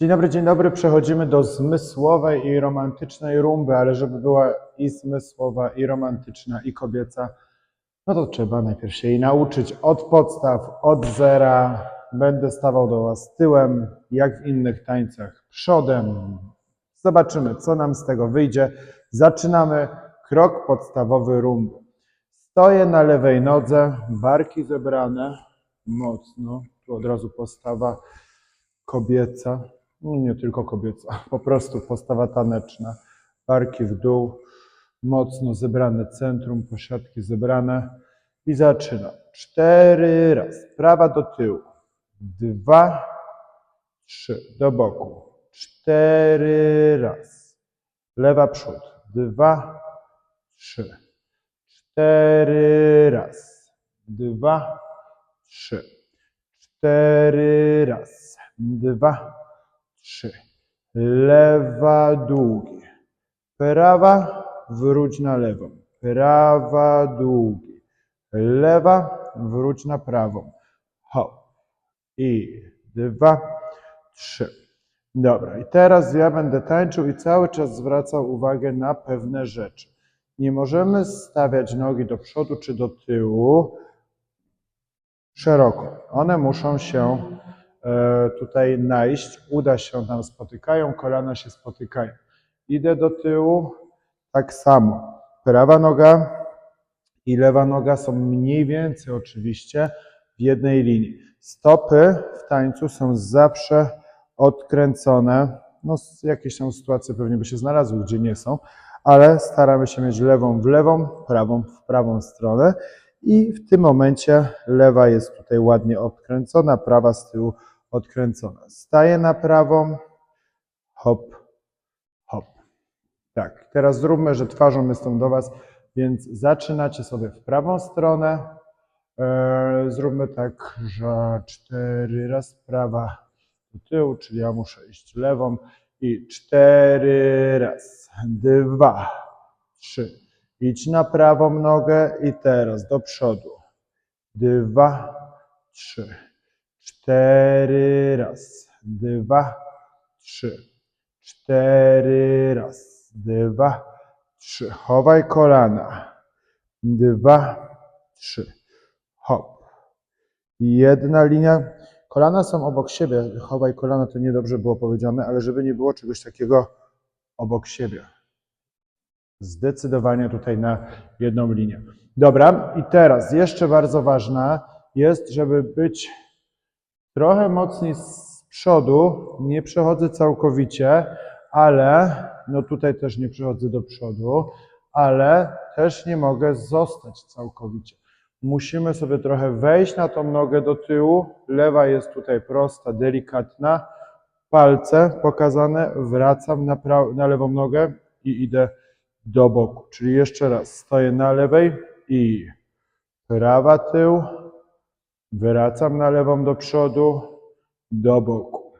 Dzień dobry, dzień dobry. Przechodzimy do zmysłowej i romantycznej rumby, ale żeby była i zmysłowa, i romantyczna, i kobieca, no to trzeba najpierw się jej nauczyć od podstaw, od zera. Będę stawał do Was tyłem, jak w innych tańcach, przodem. Zobaczymy, co nam z tego wyjdzie. Zaczynamy krok podstawowy rumby. Stoję na lewej nodze, barki zebrane mocno. Tu od razu postawa kobieca, nie tylko kobieca, po prostu postawa taneczna. Barki w dół, mocno zebrane centrum, posiadki zebrane. I zaczynam. Cztery raz, prawa do tyłu, dwa, trzy, do boku, cztery raz, lewa przód, dwa, trzy, cztery raz, dwa, trzy, cztery raz, dwa, trzy, lewa długie, prawa wróć na lewą, prawa długie, lewa wróć na prawą, hop i dwa, trzy. Dobra, i teraz ja będę tańczył i cały czas zwracał uwagę na pewne rzeczy. Nie możemy stawiać nogi do przodu czy do tyłu szeroko. One muszą się tutaj najść. Uda się nam spotykają, kolana się spotykają. Idę do tyłu, tak samo. Prawa noga i lewa noga są mniej więcej oczywiście w jednej linii. Stopy w tańcu są zawsze odkręcone. No, jakieś tam sytuacje pewnie by się znalazły, gdzie nie są, ale staramy się mieć lewą w lewą, prawą w prawą stronę. I w tym momencie lewa jest tutaj ładnie odkręcona, prawa z tyłu odkręcona. Staję na prawą, hop, hop. Tak, teraz zróbmy, że twarzą jestem do Was, więc zaczynacie sobie w prawą stronę. E, zróbmy tak, że cztery raz prawa do tyłu, czyli ja muszę iść lewą i cztery raz, dwa, trzy. Idź na prawą nogę i teraz do przodu. Dwa, trzy, cztery raz, dwa, trzy, cztery raz, dwa, trzy. Chowaj kolana. Dwa, trzy. Hop. Jedna linia. Kolana są obok siebie. Chowaj kolana, to niedobrze było powiedziane, ale żeby nie było czegoś takiego obok siebie. Zdecydowanie tutaj na jedną linię. Dobra, i teraz jeszcze bardzo ważna jest, żeby być trochę mocniej z przodu. Nie przechodzę całkowicie, ale no tutaj też nie przechodzę do przodu, ale też nie mogę zostać całkowicie. Musimy sobie trochę wejść na tą nogę do tyłu. Lewa jest tutaj prosta, delikatna. Palce pokazane, wracam na, na lewą nogę i idę do boku. Czyli jeszcze raz, stoję na lewej i prawa tył, wracam na lewą do przodu, do boku.